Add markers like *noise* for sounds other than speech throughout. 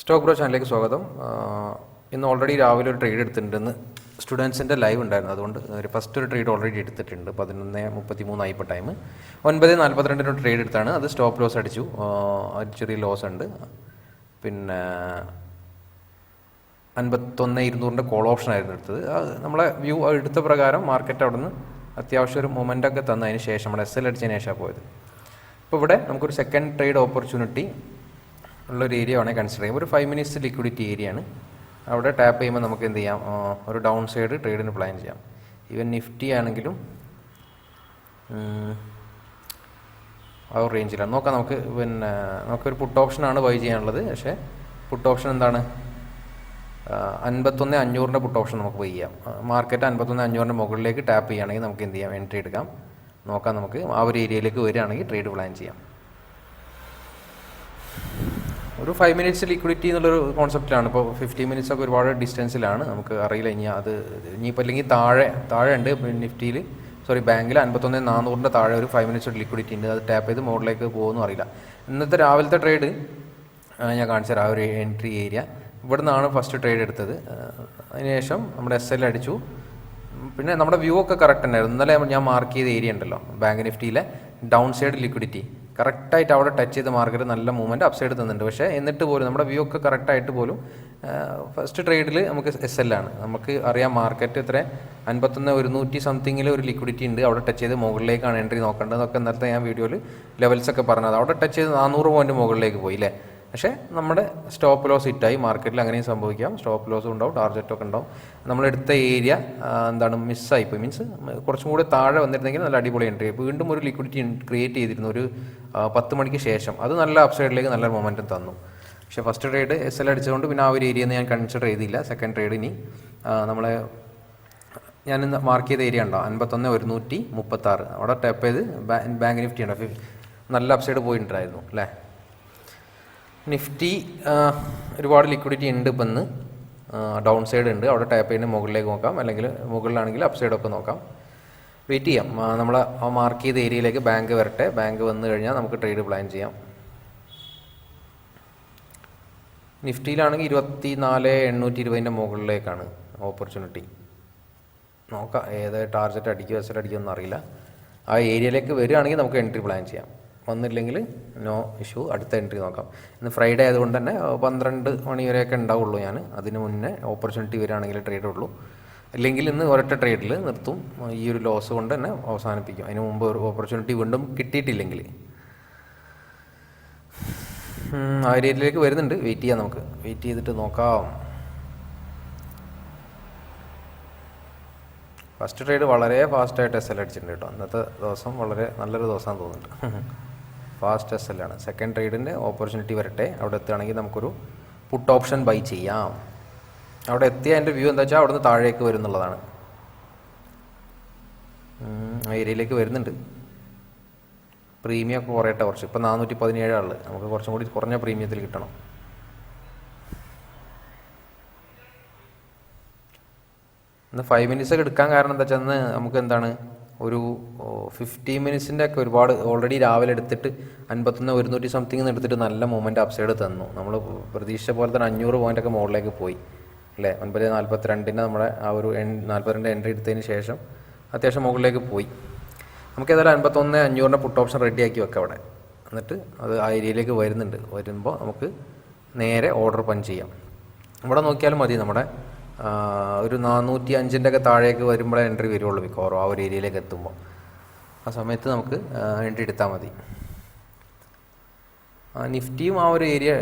Stock bro ചാനലിലേക്ക് സ്വാഗതം. ഇന്ന് ഓൾറെഡി രാവിലെ ഒരു ട്രേഡ് എടുത്തിട്ടുണ്ടെന്ന് സ്റ്റുഡൻസിന്റെ ലൈവ് ഉണ്ടായിരുന്നു. അതുകൊണ്ട് ഒരു ഫസ്റ്റ് ഒരു ട്രേഡ് ഓൾറെഡി എടുത്തിട്ടുണ്ട്. പതിനൊന്ന് മുപ്പത്തി മൂന്നായി ഇപ്പോൾ ടൈം ഒൻപത് നാൽപ്പത്തിരണ്ടിന് ട്രേഡ് എടുത്താണ്. അത് സ്റ്റോപ്പ് ലോസ് അടിച്ചു. ഒരു ചെറിയ ലോസ് ഉണ്ട്. പിന്നെ അൻപത്തൊന്ന് ഇരുന്നൂറിന്റെ കോൾ ഓപ്ഷൻ ആയിരുന്നു എടുത്തത്. നമ്മളെ വ്യൂ എടുത്ത പ്രകാരം മാർക്കറ്റ് അവിടെ നിന്ന് അത്യാവശ്യം ഒരു മൊമെന്റ് ഒക്കെ തന്നതിന് ശേഷം നമ്മുടെ എസ് എൽ അടിച്ചതിന് ശേഷമാണ് പോയത്. ഇപ്പോൾ ഇവിടെ നമുക്കൊരു സെക്കൻഡ് ട്രേഡ് ഓപ്പർച്യൂണിറ്റി ഉള്ളൊരു ഏരിയ വേണമെങ്കിൽ കൺസിഡർ ചെയ്യാം. ഒരു ഫൈവ് മിനിറ്റ്സ് ലിക്വിഡിറ്റി ഏരിയ ആണ്. അവിടെ ടാപ്പ് ചെയ്യുമ്പോൾ നമുക്ക് എന്ത് ചെയ്യാം? ഒരു ഡൗൺ സൈഡ് ട്രേഡിന് പ്ലാൻ ചെയ്യാം. ഈവൻ നിഫ്റ്റി ആണെങ്കിലും ആ ഒരു റേഞ്ചിലാണ് നോക്കാം നമുക്ക് പിന്നെ നമുക്കൊരു പുട്ട് ഓപ്ഷൻ ആണ് ബൈ ചെയ്യാനുള്ളത്. പക്ഷേ പുട്ട് ഓപ്ഷൻ എന്താണ്? അൻപത്തൊന്ന് അഞ്ഞൂറിന്റെ പുട്ട് ഓപ്ഷൻ നമുക്ക് ബൈ ചെയ്യാം. മാർക്കറ്റ് അൻപത്തൊന്ന് അഞ്ഞൂറിന്റെ മുകളിലേക്ക് ടാപ്പ് ചെയ്യുകയാണെങ്കിൽ നമുക്ക് എന്ത് ചെയ്യാം? എൻട്രി എടുക്കാം. നോക്കാം നമുക്ക്. ആ ഒരു ഏരിയയിലേക്ക് വരികയാണെങ്കിൽ ട്രേഡ് പ്ലാൻ ചെയ്യാം. ഒരു ഫൈവ് മിനിറ്റ്സ് ലിക്വിഡിറ്റി എന്നുള്ളൊരു കോൺസെപ്റ്റിലാണ് ഇപ്പോൾ ഫിഫ്റ്റി മിനിറ്റ്സ് ഒക്കെ ഒരുപാട് ഡിസ്റ്റൻസിലാണ് നമുക്ക് അറിയില്ല ഇനി അത് ഇനിയിപ്പോൾ അല്ലെങ്കിൽ താഴെ താഴെ ഉണ്ട് നിഫ്റ്റിയിൽ സോറി ബാങ്കിൽ അൻപത്തൊന്ന് നാനൂറിന്റെ താഴെ ഒരു ഫൈവ് മിനിറ്റ്സ് ലിക്വിഡിറ്റി ഉണ്ട്. അത് ടാപ്പ് ചെയ്ത് മുകളിലേക്ക് പോകുമെന്നും അറിയില്ല. ഇന്നത്തെ രാവിലത്തെ ട്രേഡ് ഞാൻ കാണിച്ചു തരാം ആ ഒരു എൻട്രി ഏരിയ ഇവിടെ നിന്നാണ് ഫസ്റ്റ് ട്രേഡ് എടുത്തത് അതിനുശേഷം നമ്മുടെ എസ് എൽ അടിച്ചു. പിന്നെ നമ്മുടെ വ്യൂ ഒക്കെ കറക്റ്റ് ഉണ്ടായിരുന്നു ഇന്നലെ ഞാൻ മാർക്ക് ചെയ്ത ഏരിയ ഉണ്ടല്ലോ ബാങ്ക് നിഫ്റ്റിയിലെ ഡൗൺ സൈഡ് ലിക്വിഡിറ്റി കറക്റ്റായിട്ട് അവിടെ ടച്ച് ചെയ്ത മാർക്കറ്റ് നല്ല മൂവ്മെന്റ് അപ്സൈഡ് സൈഡ് തന്നിട്ടുണ്ട്. പക്ഷേ എന്നിട്ട് പോലും നമ്മുടെ വ്യൂ ഒക്കെ കറക്റ്റായിട്ട് പോലും ഫസ്റ്റ് ട്രേഡിൽ നമുക്ക് എസ് എൽ ആണ്. നമുക്ക് അറിയാം മാർക്കറ്റ് ഇത്ര അൻപത്തൊന്ന് ഒരുന്നൂറ്റി സംതിങ്ങിൽ ഒരു ലിക്വിഡിറ്റി ഉണ്ട്. അവിടെ ടച്ച് ചെയ്ത് മുകളിലേക്കാണ് എൻട്രി നോക്കേണ്ടതെന്നൊക്കെ നേരത്തെ ഞാൻ വീഡിയോയിൽ ലെവൽസ് ഒക്കെ പറഞ്ഞത്. അവിടെ ടച്ച് ചെയ്ത് നാനൂറ് പോയിന്റ് മുകളിലേക്ക് പോയി അല്ലേ പക്ഷേ നമ്മുടെ സ്റ്റോപ്പ് ലോസ് ഹിറ്റായി മാർക്കറ്റിൽ അങ്ങനെയും സംഭവിക്കാം. സ്റ്റോപ്പ് ലോസും ഉണ്ടാവും ടാർഗറ്റൊക്കെ ഉണ്ടാവും. നമ്മളെടുത്ത ഏരിയ എന്താണ് മിസ്സായി പോയി. മീൻസ് കുറച്ചും കൂടി താഴെ വന്നിരുന്നെങ്കിൽ നല്ല അടിപൊളി എൻട്രി വീണ്ടും ഒരു ലിക്വിഡിറ്റി ക്രിയേറ്റ് ചെയ്തിരുന്നു. ഒരു പത്ത് മണിക്ക് ശേഷം. അത് നല്ല അപ്സൈഡിലേക്ക് നല്ല മൊമെന്റം തന്നു. പക്ഷേ ഫസ്റ്റ് ട്രേഡ് എസ് എൽ അടിച്ചതുകൊണ്ട് പിന്നെ ആ ഒരു ഏരിയ ഞാൻ കൺസിഡർ ചെയ്തില്ല. സെക്കൻഡ് ട്രേഡ് ഇനി നമ്മളെ ഞാൻ ഇന്ന് മാർക്ക് ചെയ്ത ഏരിയ ഉണ്ടോ? അൻപത്തൊന്ന് ഒരുന്നൂറ്റി മുപ്പത്താറ്. അവിടെ ടാപ്പ് ചെയ്ത് ബാങ്ക് നിഫ്റ്റി ഉണ്ടോ? നല്ല അപ്സൈഡ് പോയിട്ടുണ്ടായിരുന്നു അല്ലേ? നിഫ്റ്റി ഒരുപാട് ലിക്വിഡിറ്റി ഉണ്ട് ഇപ്പം ഇന്ന് ഡൗൺ സൈഡ് ഉണ്ട്. അവിടെ ടാപ്പ് ചെയ്യുന്ന മുകളിലേക്ക് നോക്കാം. അല്ലെങ്കിൽ മുകളിലാണെങ്കിൽ അപ്പ് സൈഡൊക്കെ നോക്കാം. വെയിറ്റ് ചെയ്യാം. നമ്മൾ ആ മാർക്ക് ചെയ്ത ഏരിയയിലേക്ക് ബാങ്ക് വരട്ടെ. ബാങ്ക് വന്നു കഴിഞ്ഞാൽ നമുക്ക് ട്രേഡ് പ്ലാൻ ചെയ്യാം. നിഫ്റ്റിയിലാണെങ്കിൽ ഇരുപത്തി നാല് എണ്ണൂറ്റി ഇരുപതിന്റെ മുകളിലേക്കാണ് ഓപ്പർച്യൂണിറ്റി നോക്കാം. ഏത് ടാർജറ്റ് അടിക്കുക വെച്ചാൽ അടിക്കുമെന്ന് അറിയില്ല ആ ഏരിയയിലേക്ക് വരികയാണെങ്കിൽ നമുക്ക് എൻട്രി പ്ലാൻ ചെയ്യാം. വന്നില്ലെങ്കിൽ നോ ഇഷ്യൂ അടുത്ത എൻട്രി നോക്കാം. ഇന്ന് ഫ്രൈഡേ ആയതുകൊണ്ട് തന്നെ പന്ത്രണ്ട് മണി വരെയൊക്കെ ഉണ്ടാവുള്ളൂ ഞാൻ. അതിന് മുന്നേ ഓപ്പർച്യൂണിറ്റി വരികയാണെങ്കിൽ ട്രേഡ് ഉള്ളൂ അല്ലെങ്കിൽ ഇന്ന് ഒരൊറ്റ ട്രേഡിൽ നിർത്തും. ഈ ഒരു ലോസ് കൊണ്ട് തന്നെ അവസാനിപ്പിക്കും. അതിന് മുമ്പ് ഒരു ഓപ്പർച്യൂണിറ്റി വീണ്ടും കിട്ടിയിട്ടില്ലെങ്കിൽ. ആ ഏരിയയിലേക്ക് വരുന്നുണ്ട്. വെയിറ്റ് ചെയ്യാം നമുക്ക്. വെയിറ്റ് ചെയ്തിട്ട് നോക്കാം. ഫസ്റ്റ് ട്രേഡ് വളരെ ഫാസ്റ്റായിട്ട് എസ് എൽ അടിച്ചിട്ടുണ്ട് കേട്ടോ. അന്നത്തെ ദിവസം വളരെ നല്ലൊരു ദിവസമാണെന്ന് തോന്നുന്നുണ്ട്. *laughs* ഫാസ്റ്റ് എസ് എൽ ആണ് സെക്കൻഡ് ട്രേഡിന്റെ ഓപ്പർച്യൂണിറ്റി വരട്ടെ. അവിടെ എത്തുകയാണെങ്കിൽ നമുക്കൊരു പുട്ട് ഓപ്ഷൻ ബൈ ചെയ്യാം. അവിടെ എത്തിയ എന്റെ വ്യൂ എന്താ വെച്ചാൽ അവിടുന്ന് താഴേക്ക് വരും എന്നുള്ളതാണ്. ആ ഏരിയയിലേക്ക് വരുന്നുണ്ട്. പ്രീമിയം ഒക്കെ കുറയട്ടെ കുറച്ച്. ഇപ്പം നാനൂറ്റി പതിനേഴാൾ നമുക്ക് കുറച്ചും കൂടി കുറഞ്ഞ പ്രീമിയത്തിൽ കിട്ടണം. ഇന്ന് ഫൈവ് മിനിറ്റ്സ് ഒക്കെ എടുക്കാൻ കാരണം എന്താ വെച്ചാൽ നമുക്ക് എന്താണ് ഒരു ഫിഫ്റ്റി മിനിറ്റ്സിന്റെ ഒക്കെ ഒരുപാട് ഓൾറെഡി രാവിലെ എടുത്തിട്ട് അൻപത്തൊന്ന് ഒരുന്നൂറ്റി സംതിങ് എടുത്തിട്ട് നല്ല മൂവ്മെന്റ് അപ്സൈഡ് തന്നു. നമ്മൾ പ്രതീക്ഷിച്ച പോലെ തന്നെ അഞ്ഞൂറ് പോയിന്റൊക്കെ മുകളിലേക്ക് പോയി. അല്ലേ? ഒൻപത് നാൽപ്പത്തിരണ്ടിന് നമ്മുടെ ആ ഒരു എൻ നാൽപ്പത്തിരണ്ട് എൻട്രി എടുത്തതിന് ശേഷം അത്യാവശ്യം മുകളിലേക്ക് പോയി. നമുക്ക് ഏതായാലും അൻപത്തൊന്ന് അഞ്ഞൂറിന്റെ പുട്ട് ഓപ്ഷൻ റെഡിയാക്കി വെക്കാം അവിടെ. എന്നിട്ട് അത് ആ ഏരിയയിലേക്ക് വരുന്നുണ്ട്. വരുമ്പോൾ നമുക്ക് നേരെ ഓർഡർ പഞ്ച് ചെയ്യാം. ഇവിടെ നോക്കിയാലും മതി നമ്മുടെ ഒരു നാനൂറ്റി അഞ്ചിന്റെ ഒക്കെ താഴേക്ക് വരുമ്പോഴേ എൻട്രി വരുള്ളൂ മിക്കവാറും ആ ഒരു ഏരിയയിലേക്ക് എത്തുമ്പോൾ ആ സമയത്ത് നമുക്ക് എൻട്രി എടുത്താൽ മതി. നിഫ്റ്റിയും ആ ഒരു ഏരിയ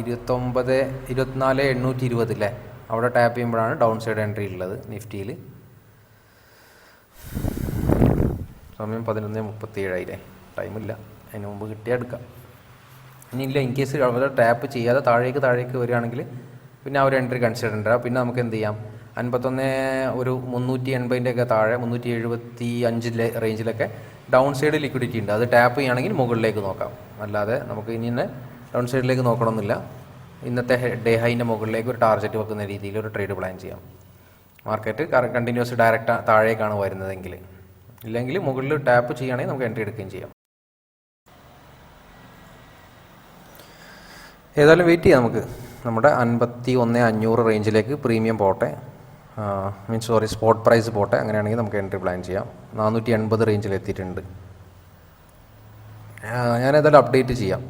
ഇരുപത്തൊമ്പത് ഇരുപത്തിനാല് എണ്ണൂറ്റി ഇരുപത് അല്ലേ അവിടെ ടാപ്പ് ചെയ്യുമ്പോഴാണ് ഡൗൺ സൈഡ് എൻട്രി ഉള്ളത് നിഫ്റ്റിയിൽ സമയം പതിനൊന്ന് മുപ്പത്തി ഏഴായില്ലേ ടൈമില്ല അതിന് മുമ്പ് കിട്ടിയാൽ എടുക്കാം. ഇനിയില്ല ഇൻ കേസ് അവിടെ ടാപ്പ് ചെയ്യാതെ താഴേക്ക് താഴേക്ക് വരികയാണെങ്കിൽ പിന്നെ ആ ഒരു എൻട്രി കൺസിഡർ ഉണ്ട്. പിന്നെ നമുക്ക് എന്ത് ചെയ്യാം? അൻപത്തൊന്ന് ഒരു മുന്നൂറ്റി എൺപതിന്റെ ഒക്കെ താഴെ മുന്നൂറ്റി എഴുപത്തി അഞ്ചിലെ റേഞ്ചിലൊക്കെ ഡൗൺ സൈഡ് ലിക്വിഡിറ്റി ഉണ്ട്. അത് ടാപ്പ് ചെയ്യുകയാണെങ്കിൽ മുകളിലേക്ക് നോക്കാം. അല്ലാതെ നമുക്ക് ഇനി തന്നെ ഡൗൺ സൈഡിലേക്ക് നോക്കണമെന്നില്ല. ഇന്നത്തെ ഡേ ഹൈന്റെ മുകളിലേക്ക് ഒരു ടാർഗറ്റ് വെക്കുന്ന രീതിയിൽ ഒരു ട്രേഡ് പ്ലാൻ ചെയ്യാം. മാർക്കറ്റ് കണ്ടിന്യൂസ് ഡയറക്റ്റ് താഴേക്കാണ് വരുന്നതെങ്കിൽ. ഇല്ലെങ്കിൽ മുകളിൽ ടാപ്പ് ചെയ്യുകയാണെങ്കിൽ നമുക്ക് എൻട്രി എടുക്കുകയും ചെയ്യാം. ഏതായാലും വെയിറ്റ് ചെയ്യാം നമുക്ക്. നമ്മുടെ അൻപത്തി ഒന്ന് അഞ്ഞൂറ് റേഞ്ചിലേക്ക് പ്രീമിയം പോട്ടെ. മീൻസ് സോറി സ്പോട്ട് പ്രൈസ് പോട്ടെ. അങ്ങനെയാണെങ്കിൽ നമുക്ക് എൻട്രി പ്ലാൻ ചെയ്യാം. നാനൂറ്റി എൺപത് റേഞ്ചിൽ എത്തിയിട്ടുണ്ട് ഞാൻ ഞാനേതായാലും അപ്ഡേറ്റ് ചെയ്യാം.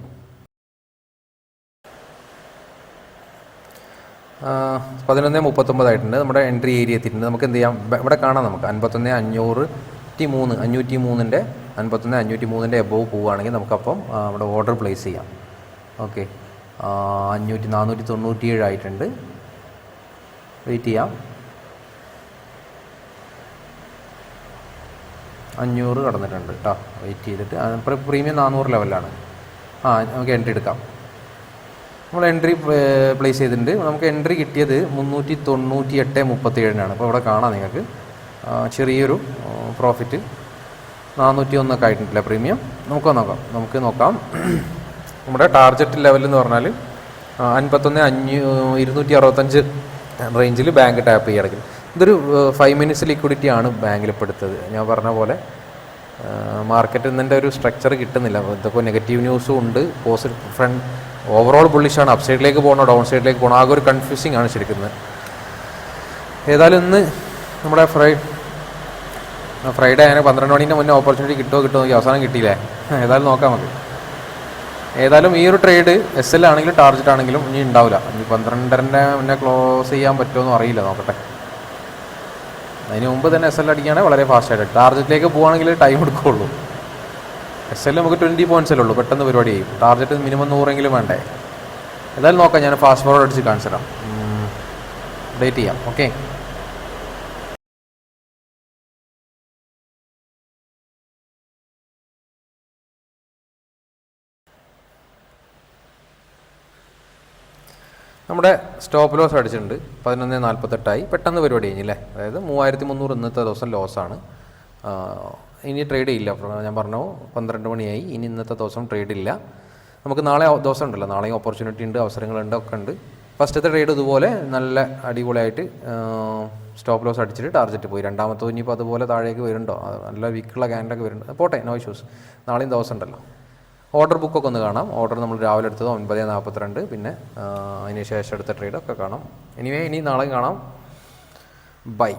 പതിനൊന്ന് മുപ്പത്തൊമ്പതായിട്ടുണ്ട് നമ്മുടെ എൻട്രി ഏരിയ എത്തിയിട്ടുണ്ട്. നമുക്ക് എന്ത് ചെയ്യാം? ഇവിടെ കാണാം നമുക്ക്. അൻപത്തൊന്ന് അഞ്ഞൂറ് മൂന്ന് അഞ്ഞൂറ്റി മൂന്നിന്റെ അൻപത്തൊന്ന് അഞ്ഞൂറ്റി മൂന്നിന്റെ എബോവ് പോവുകയാണെങ്കിൽ നമുക്കപ്പം നമ്മുടെ ഓർഡർ പ്ലേസ് ചെയ്യാം. ഓക്കെ അഞ്ഞൂറ്റി നാനൂറ്റി തൊണ്ണൂറ്റി ഏഴ് ആയിട്ടുണ്ട്. വെയിറ്റ് ചെയ്യാം. അഞ്ഞൂറ് കടന്നിട്ടുണ്ട് കേട്ടോ വെയിറ്റ് ചെയ്തിട്ട് പ്രീമിയം നാനൂറ് ലെവലാണ് ആ നമുക്ക് എൻട്രി എടുക്കാം. നമ്മൾ എൻട്രി പ്ലേസ് ചെയ്തിട്ടുണ്ട്. നമുക്ക് എൻട്രി കിട്ടിയത് മുന്നൂറ്റി തൊണ്ണൂറ്റി എട്ട് മുപ്പത്തി ഏഴിനാണ് അപ്പോൾ ഇവിടെ കാണാം നിങ്ങൾക്ക്. ചെറിയൊരു പ്രോഫിറ്റ് നാനൂറ്റി ഒന്നൊക്കെ ആയിട്ടുണ്ടല്ലേ പ്രീമിയം? നമുക്ക് നോക്കാം. നമുക്ക് നോക്കാം. നമ്മുടെ ടാർജറ്റ് ലെവൽ എന്ന് പറഞ്ഞാൽ അൻപത്തൊന്ന് അഞ്ഞൂ ഇരുന്നൂറ്റി അറുപത്തഞ്ച് റേഞ്ചിൽ ബാങ്ക് ടാപ്പ് ചെയ്യണമെങ്കിൽ ഇതൊരു ഫൈവ് മിനിറ്റ്സ് ലിക്വിഡിറ്റി ആണ് ബാങ്കിൽ പെടുത്തത്. ഞാൻ പറഞ്ഞ പോലെ മാർക്കറ്റിൽ നിന്നെ ഒരു സ്ട്രക്ചർ കിട്ടുന്നില്ല. ഇതിപ്പോൾ നെഗറ്റീവ് ന്യൂസും ഉണ്ട്. പോസിറ്റീവ് ഫ്രണ്ട് ഓവറോൾ ബുള്ളിഷാണ് ആണ്. സൈഡിലേക്ക് പോകണോ ഡൗൺ സൈഡിലേക്ക് പോകണോ ആകെ ഒരു കൺഫ്യൂസിങ് ആണ് ശരിക്കുന്നത് ഏതായാലും ഇന്ന് നമ്മുടെ ഫ്രൈ ഫ്രൈഡേ അങ്ങനെ പന്ത്രണ്ട് മണീന്റെ മുന്നേ ഓപ്പർച്യൂണിറ്റി കിട്ടുമോ കിട്ടുമോ നോക്കി അവസാനം കിട്ടിയില്ലേ? ഏതായാലും നോക്കാം നമുക്ക്. ഏതായാലും ഈ ഒരു ട്രേഡ് എസ് എൽ ആണെങ്കിലും ടാർജറ്റ് ആണെങ്കിലും ഇനി ഉണ്ടാവില്ല. ഇനി പന്ത്രണ്ടരന്റെ മുന്നേ ക്ലോസ് ചെയ്യാൻ പറ്റുമോ എന്ന് അറിയില്ല നോക്കട്ടെ. അതിന് മുമ്പ് തന്നെ എസ് എൽ അടിക്കുകയാണെങ്കിൽ വളരെ ഫാസ്റ്റായിട്ട് ടാർജറ്റിലേക്ക് പോവുകയാണെങ്കിൽ ടൈം എടുക്കുകയുള്ളൂ എസ് എൽ നമുക്ക് ട്വന്റി പോയിന്റ്സ് അല്ലേ ഉള്ളൂ പെട്ടെന്ന് പരിപാടി ചെയ്യും ടാർജറ്റ് മിനിമം നൂറെങ്കിലും വേണ്ടേ? എന്തായാലും നോക്കാം ഞാൻ ഫാസ്റ്റ് ഫോർവേഡ് അടിച്ച് കാണിച്ചു തരാം. ചെയ്യാം ഓക്കെ നമ്മുടെ സ്റ്റോപ്പ് ലോസ് അടിച്ചിട്ടുണ്ട്. പതിനൊന്ന് നാൽപ്പത്തെട്ടായി പെട്ടെന്ന് പരിപാടി കഴിഞ്ഞില്ലേ? അതായത് മൂവായിരത്തി മുന്നൂറ് ഇന്നത്തെ ദിവസം ലോസാണ് ഇനി ട്രേഡ് ഇല്ല. ഞാൻ പറഞ്ഞു പന്ത്രണ്ട് മണിയായി. ഇനി ഇന്നത്തെ ദിവസം ട്രേഡ് ഇല്ല. നമുക്ക് നാളെ ദിവസം ഉണ്ടല്ലോ. നാളെയും ഓപ്പർച്യൂണിറ്റി ഉണ്ട് അവസരങ്ങളുണ്ട് ഒക്കെ ഉണ്ട്. ഫസ്റ്റത്തെ ട്രേഡ് ഇതുപോലെ നല്ല അടിപൊളിയായിട്ട് സ്റ്റോപ്പ് ലോസ് അടിച്ചിട്ട് ടാർജറ്റ് പോയി. രണ്ടാമത്തെ ഇനിയിപ്പോൾ അതുപോലെ താഴേക്ക് വരുന്നുണ്ടോ? നല്ല വീക്കുള്ള ക്യാൻഡൊക്കെ വരുന്നുണ്ട്. പോട്ടെ നോ ഇഷ്യൂസ് നാളെയും ദിവസം ഉണ്ടല്ലോ. ഓർഡർ ബുക്കൊക്കെ ഒന്ന് കാണാം. ഓർഡർ നമ്മൾ രാവിലെ എടുത്തത് ഒൻപത് നാൽപ്പത്തിരണ്ട്. പിന്നെ അതിന് ശേഷം എടുത്ത ട്രേഡൊക്കെ കാണാം. എനിവേ ഇനി നാളെ കാണാം. ബൈ.